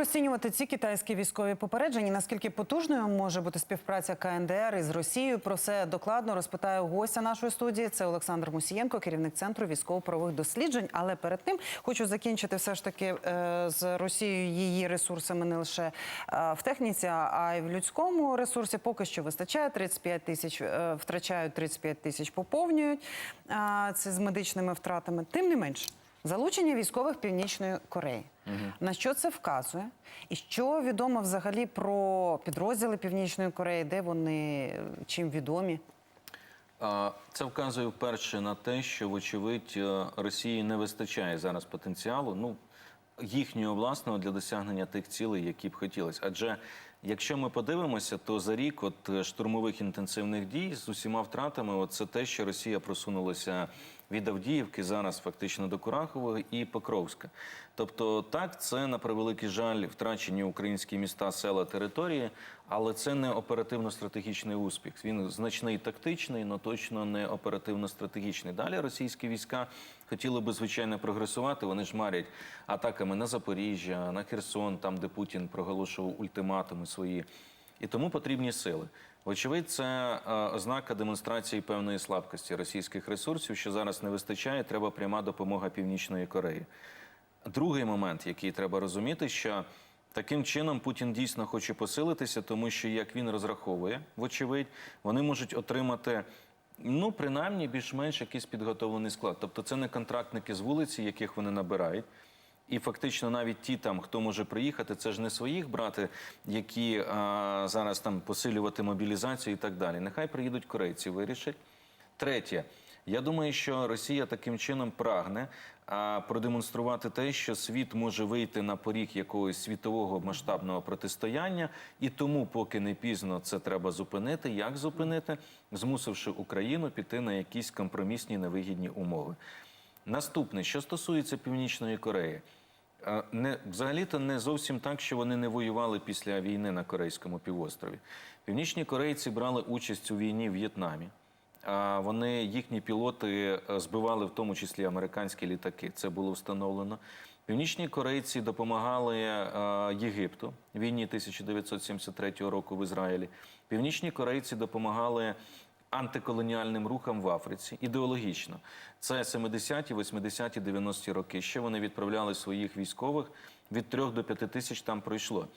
Розцінювати ці китайські військові попередження? Наскільки потужною може бути співпраця КНДР із Росією? Про це докладно розпитаю гостя нашої студії. Це Олександр Мусієнко, керівник центру військово-правових досліджень. Але перед тим хочу закінчити все ж таки е, з Росією її ресурсами не лише е, в техніці, а й в людському ресурсі. Поки що вистачає 35 тисяч, е, втрачають 35 тисяч, поповнюють це з медичними втратами. Тим не менш. Залучення військових Північної Кореї. На що це вказує? І що відомо взагалі про підрозділи Північної Кореї, де вони чим відомі? Це вказує вперше на те, що, вочевидь, е, Росії не вистачає зараз потенціалу, ну їхнього власного для досягнення тих цілей, які б хотілося. Адже якщо ми подивимося, то за рік от е, штурмових інтенсивних дій з усіма втратами, от це те, що Росія просунулася від Авдіївки зараз фактично до Курахового і Покровська. Тобто, так, це на превеликий жаль втрачені українські міста, села, території, але це не оперативно-стратегічний успіх. Він значний тактичний, але точно не оперативно-стратегічний. Далі російські війська хотіли би звичайно прогресувати. Вони ж марять атаками на Запоріжжя, на Херсон, там де Путін проголошував ультиматуми свої. І тому потрібні сили. Вочевидь, це е, ознака демонстрації певної слабкості російських ресурсів, що зараз не вистачає. Треба пряма допомога Північної Кореї. Другий момент, який треба розуміти, що таким чином Путін дійсно хоче посилитися, тому що як він розраховує, вочевидь, вони можуть отримати. Ну, принаймні, більш-менш якийсь підготовлений склад. Тобто, це не контрактники з вулиці, яких вони набирають. І фактично навіть ті, там, хто може приїхати, це ж не своїх брати, які а, зараз там посилювати мобілізацію і так далі. Нехай приїдуть корейці, вирішать. Третє, я думаю, що Росія таким чином прагне а, продемонструвати те, що світ може вийти на поріг якогось світового масштабного протистояння, і тому, поки не пізно, це треба зупинити. Як зупинити, змусивши Україну піти на якісь компромісні невигідні умови. Наступне, що стосується Північної Кореї. Не взагалі-то не зовсім так, що вони не воювали після війни на Корейському півострові. Північні корейці брали участь у війні в В'єтнамі. А вони їхні пілоти е, збивали в тому числі американські літаки. Це було встановлено. Північні корейці допомагали е, Єгипту війні 1973 року в Ізраїлі. Північні корейці допомагали антиколоніальним рухам в Африці ідеологічно. Це 70-ті, 80-ті, 90-ті роки. Ще вони відправляли своїх військових від 3 до 5 тисяч там пройшло.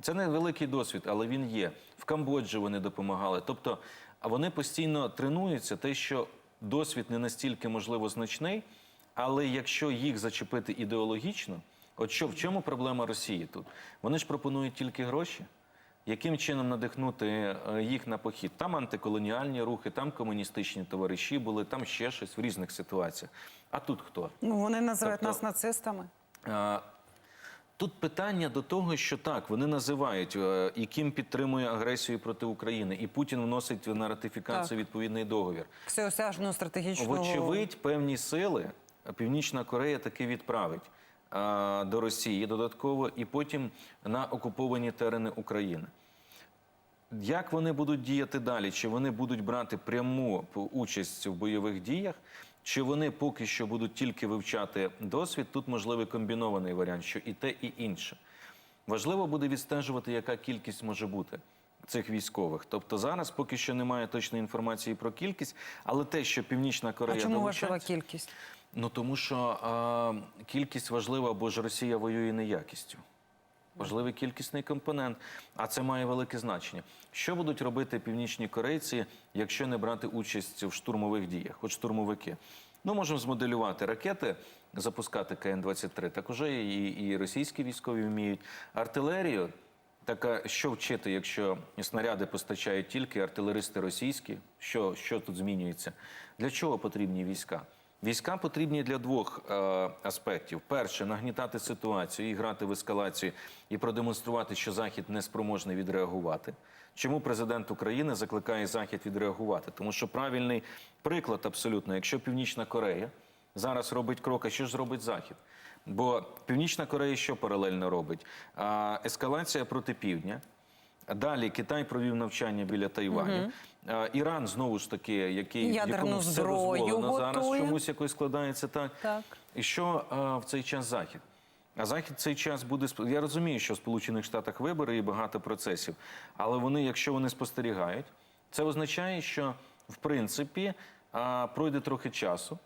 Це не великий досвід, але він є. В Камбоджі вони допомагали. Тобто, а вони постійно тренуються, те, що досвід не настільки можливо значний, але якщо їх зачепити ідеологічно, от що в чому проблема Росії тут? Вони ж пропонують тільки гроші. Яким чином надихнути е, їх на похід? Там антиколоніальні рухи, там комуністичні товариші були, там ще щось в різних ситуаціях. А тут хто? Ну вони називають Тобто- нас нацистами. А, Тут питання до того, що так, вони називають, е, і Кім підтримує агресію проти України, і Путін вносить на ратифікацію Так. відповідний договір. Всеосяжного стратегічного Вочевидь, певні сили Північна Корея таки відправить до Росії додатково і потім на окуповані терени України. Як вони будуть діяти далі? Чи вони будуть брати пряму участь в бойових діях? Чи вони поки що будуть тільки вивчати досвід? Тут можливий комбінований варіант, що і те, і інше. Важливо буде відстежувати, яка кількість може бути цих військових. Тобто зараз поки що немає точної інформації про кількість, але те, що Північна А Корея чому важлива кількість? Ну тому що а, кількість важлива, бо ж Росія воює не якістю. Важливий кількісний компонент, а це має велике значення. Що будуть робити північні корейці, якщо не брати участь в штурмових діях, от штурмовики? Ну, можемо змоделювати ракети, запускати КН-23. Так уже і, і російські військові вміють. Артилерію, така що вчити, якщо снаряди постачають тільки артилеристи російські, що, що тут змінюється? Для чого потрібні війська? Війська потрібні для двох е, аспектів: перше нагнітати ситуацію і грати в ескалацію, і продемонструвати, що Захід не спроможний відреагувати. Чому президент України закликає Захід відреагувати? Тому що правильний приклад абсолютно, якщо Північна Корея зараз робить крок, а що ж зробить Захід? Бо Північна Корея що паралельно робить? Ескалація проти півдня. Далі Китай провів навчання біля Тайваню. Е, Іран знову ж таки, який якому все дозволено зараз чомусь якось складається так. Так. І що е, в цей час захід? А захід цей час буде Я розумію, що в Сполучених Штатах вибори і багато процесів, але вони, якщо вони спостерігають, це означає, що в принципі а, пройде трохи часу.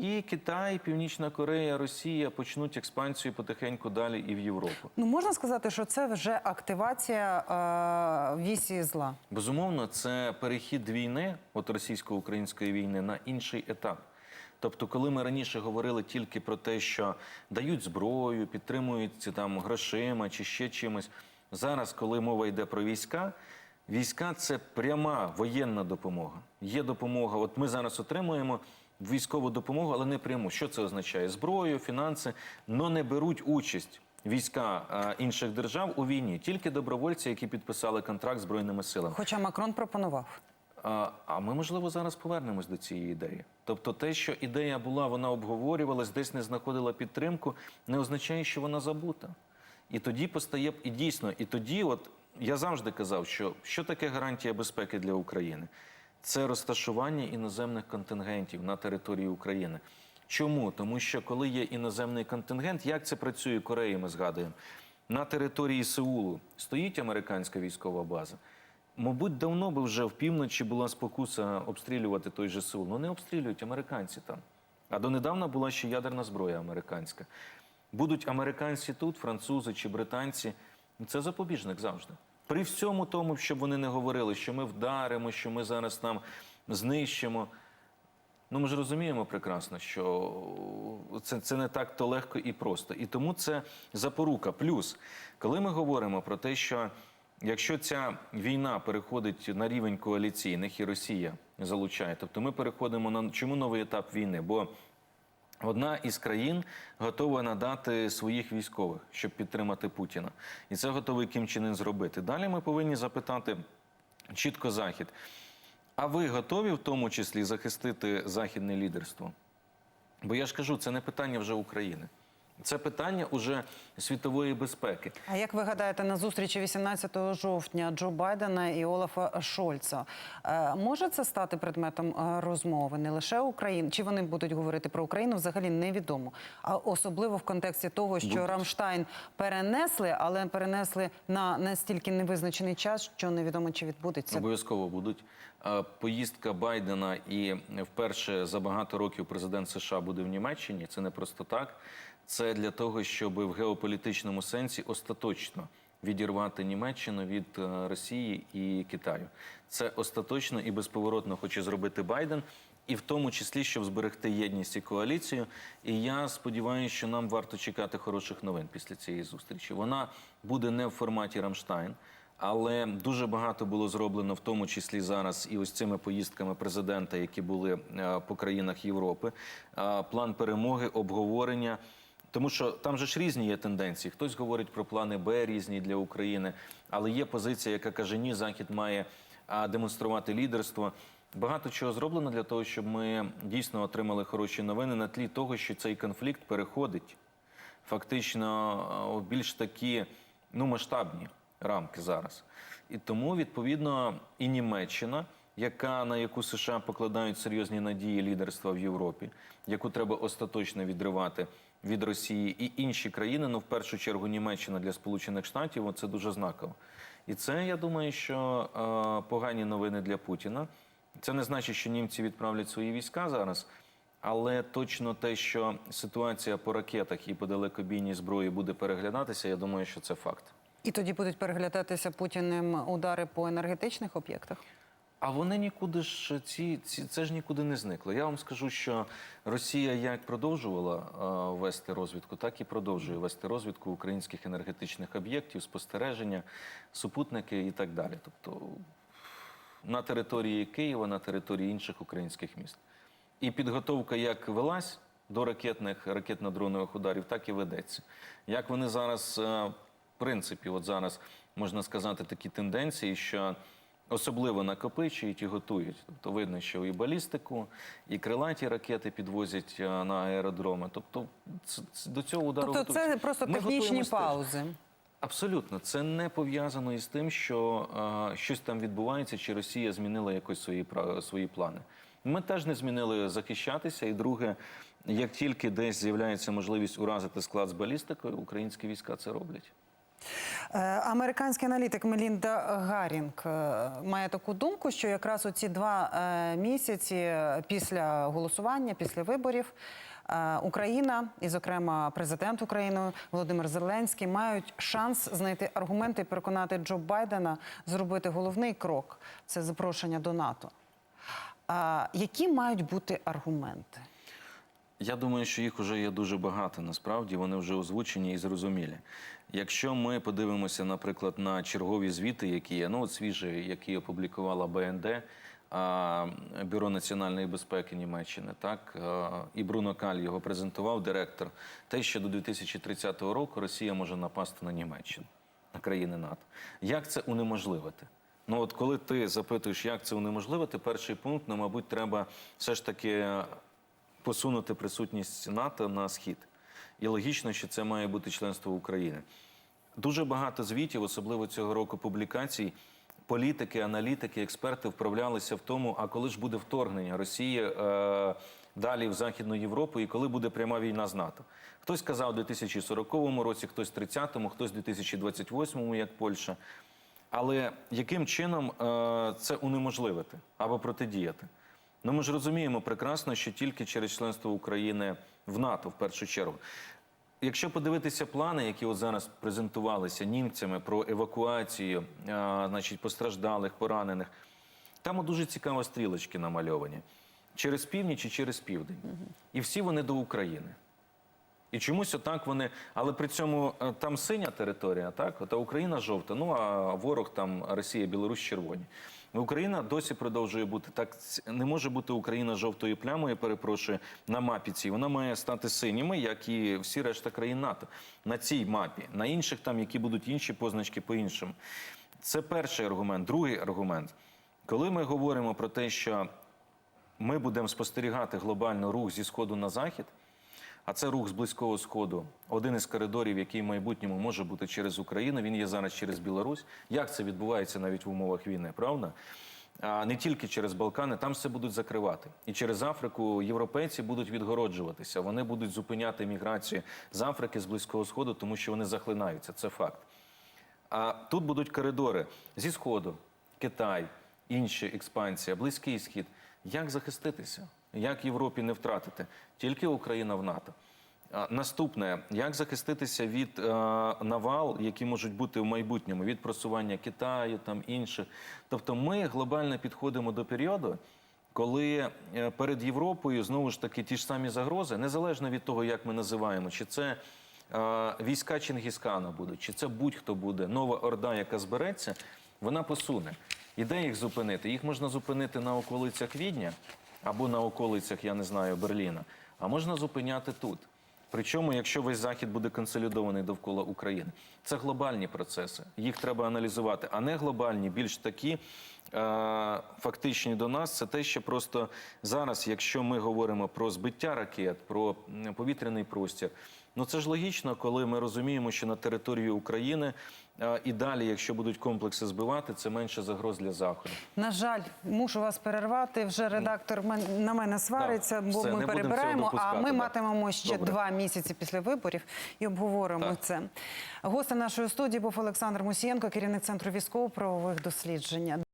І Китай, Північна Корея, Росія почнуть експансію потихеньку далі і в Європу. Ну можна сказати, що це вже активація е, вісі зла. Безумовно, це перехід війни, от російсько-української війни, на інший етап. Тобто, коли ми раніше говорили тільки про те, що дають зброю, підтримують там грошима чи ще чимось. Зараз, коли мова йде про війська, війська це пряма воєнна допомога. Є допомога. От ми зараз отримуємо військову допомогу, але не пряму. Що це означає? Зброю, фінанси, але не беруть участь війська е, інших держав у війні, тільки добровольці, які підписали контракт з збройними силами. Хоча Макрон пропонував. А, а ми, можливо, зараз повернемось до цієї ідеї. Тобто, те, що ідея була, вона обговорювалась, десь не знаходила підтримку, не означає, що вона забута. І тоді постає і дійсно, і тоді, от я завжди казав, що що таке гарантія безпеки для України? Це розташування іноземних контингентів на території України. Чому? Тому що коли є іноземний контингент, як це працює Кореї, ми згадуємо. На території Сеулу стоїть американська військова база. Мабуть, давно би вже в півночі була спокуса обстрілювати той же Сеул. Ну не обстрілюють американці там. А донедавна була ще ядерна зброя американська. Будуть американці тут, французи чи британці. Це запобіжник завжди. При всьому тому, щоб вони не говорили, що ми вдаримо, що ми зараз там знищимо. Ну, ми ж розуміємо прекрасно, що це, це не так то легко і просто. І тому це запорука. Плюс, коли ми говоримо про те, що якщо ця війна переходить на рівень коаліційних і Росія залучає, тобто ми переходимо на чому новий етап війни? Бо Одна із країн готова надати своїх військових, щоб підтримати Путіна, і це готовий Кім Чен Ын зробити. Далі ми повинні запитати чітко Захід. А ви готові в тому числі захистити західне лідерство? Бо я ж кажу, це не питання вже України. Це питання уже світової безпеки. А як ви гадаєте, на зустрічі 18 жовтня Джо Байдена і Олафа Шольца е, може це стати предметом е, розмови не лише України? Чи вони будуть говорити про Україну? Взагалі невідомо. А особливо в контексті того, що Будуть. Рамштайн перенесли, але перенесли на настільки невизначений час, що невідомо чи відбудеться. Обов'язково будуть. Поїздка Байдена і вперше за багато років президент США буде в Німеччині. Це не просто так. Це для того, щоб в геополітичному сенсі остаточно відірвати Німеччину від е, Росії і Китаю. Це остаточно і безповоротно хоче зробити Байден. І в тому числі, щоб зберегти єдність і коаліцію. І я сподіваюся, що нам варто чекати хороших новин після цієї зустрічі. Вона буде не в форматі Рамштайн, але дуже багато було зроблено, в тому числі зараз, і ось цими поїздками президента, які були е, по країнах Європи. Е, План перемоги, обговорення. Тому що там же ж різні є тенденції. Хтось говорить про плани Б різні для України, але є позиція, яка каже, ні, Захід має демонструвати лідерство. Багато чого зроблено для того, щоб ми дійсно отримали хороші новини на тлі того, що цей конфлікт переходить фактично в більш такі ну, масштабні рамки зараз. І тому, відповідно, і Німеччина, яка на яку США покладають серйозні надії лідерства в Європі, яку треба остаточно відривати від Росії, і інші країни, ну в першу чергу Німеччина для Сполучених Штатів, це дуже знаково. І це я думаю, що е, погані новини для Путіна. Це не значить, що німці відправлять свої війська зараз. Але точно те, що ситуація по ракетах і по далекобійній зброї буде переглядатися, я думаю, що це факт. І тоді будуть переглядатися Путіним удари по енергетичних об'єктах. А вони нікуди ж ці, ці це ж нікуди не зникло. Я вам скажу, що Росія як продовжувала е, вести розвідку, так і продовжує вести розвідку українських енергетичних об'єктів, спостереження, супутники і так далі. Тобто на території Києва, на території інших українських міст. І підготовка як велась до ракетних ракетно-дронових ударів, так і ведеться. Як вони зараз, е, в принципі, от зараз можна сказати такі тенденції, що особливо накопичують і готують. Тобто видно, що і балістику, і крилаті ракети підвозять е, на аеродроми. Тобто до цього удару Тобто це просто Ми технічні теж. паузи. Абсолютно, це не пов'язано із тим, що е, щось там відбувається, чи Росія змінила якось свої свої плани. Ми теж не змінили захищатися. І друге, як тільки десь з'являється можливість уразити склад з балістикою, українські війська це роблять. Е, Американський аналітик Мелінда Гарінг е, має таку думку, що якраз оці два е, місяці після голосування, після виборів, Україна і, зокрема, президент України Володимир Зеленський мають шанс знайти аргументи і переконати Джо Байдена зробити головний крок це запрошення до НАТО. Які мають бути аргументи? Я думаю, що їх вже є дуже багато. Насправді вони вже озвучені і зрозумілі. Якщо ми подивимося, наприклад, на чергові звіти, які є, ну от свіжі, які опублікувала БНД, Бюро національної безпеки Німеччини, так і Бруно Каль його презентував директор. Те, що до 2030 року Росія може напасти на Німеччину, на країни НАТО. Як це унеможливити? Ну от коли ти запитуєш, як це унеможливити, перший пункт, ну, мабуть, треба все ж таки посунути присутність НАТО на схід. І логічно, що це має бути членство України. Дуже багато звітів, особливо цього року публікацій. Політики, аналітики, експерти вправлялися в тому, а коли ж буде вторгнення Росії е, далі в Західну Європу і коли буде пряма війна з НАТО. Хтось казав у 2040 році, хтось в 30-му, хтось в 2028, як Польща. Але яким чином е, це унеможливити або протидіяти? Ну ми ж розуміємо прекрасно, що тільки через членство України в НАТО, в першу чергу. Якщо подивитися плани, які от зараз презентувалися німцями про евакуацію, а, значить, постраждалих, поранених, там дуже цікаво стрілочки намальовані через північ і через південь. І всі вони до України. І чомусь отак вони, але при цьому е, там синя територія, так? Та Україна жовта, ну а ворог там Росія, Білорусь червоні. Україна досі продовжує бути так. Не може бути Україна жовтою плямою, перепрошую, на мапі цій. Вона має стати синіми, як і всі решта країн НАТО. На цій мапі, на інших там, які будуть інші позначки по-іншому. Це перший аргумент. Другий аргумент. Коли ми говоримо про те, що ми будемо спостерігати глобально рух зі сходу на захід. А це рух з близького сходу. Один із коридорів, який в майбутньому може бути через Україну. Він є зараз через Білорусь. Як це відбувається навіть в умовах війни, правда? А не тільки через Балкани, там все будуть закривати. І через Африку європейці будуть відгороджуватися. Вони будуть зупиняти міграцію з Африки, з близького сходу, тому що вони захлинаються. Це факт. А тут будуть коридори зі сходу, Китай, інші експансія, близький схід. Як захиститися? Як Європі не втратити? Тільки Україна в НАТО. Наступне, як захиститися від е, навал, які можуть бути в майбутньому, від просування Китаю, там інших. Тобто, ми глобально підходимо до періоду, коли е, перед Європою знову ж таки ті ж самі загрози, незалежно від того, як ми називаємо, чи це е, війська Чингіскана будуть, чи це будь-хто буде, нова орда, яка збереться, вона посуне. І де їх зупинити? Їх можна зупинити на околицях Відня або на околицях, я не знаю, Берліна, а можна зупиняти тут. Причому, якщо весь захід буде консолідований довкола України, це глобальні процеси. Їх треба аналізувати, а не глобальні, більш такі фактичні до нас. Це те, що просто зараз, якщо ми говоримо про збиття ракет, про повітряний простір, ну це ж логічно, коли ми розуміємо, що на території України і далі, якщо будуть комплекси збивати, це менше загроз для заходу. На жаль, мушу вас перервати. Вже редактор мен- на мене свариться, Так, бо все, ми перебираємо. А ми да. матимемо ще Добре. два місяці після виборів і обговоримо Так. це. Гостем нашої студії був Олександр Мусієнко, керівник центру військово-правових досліджень.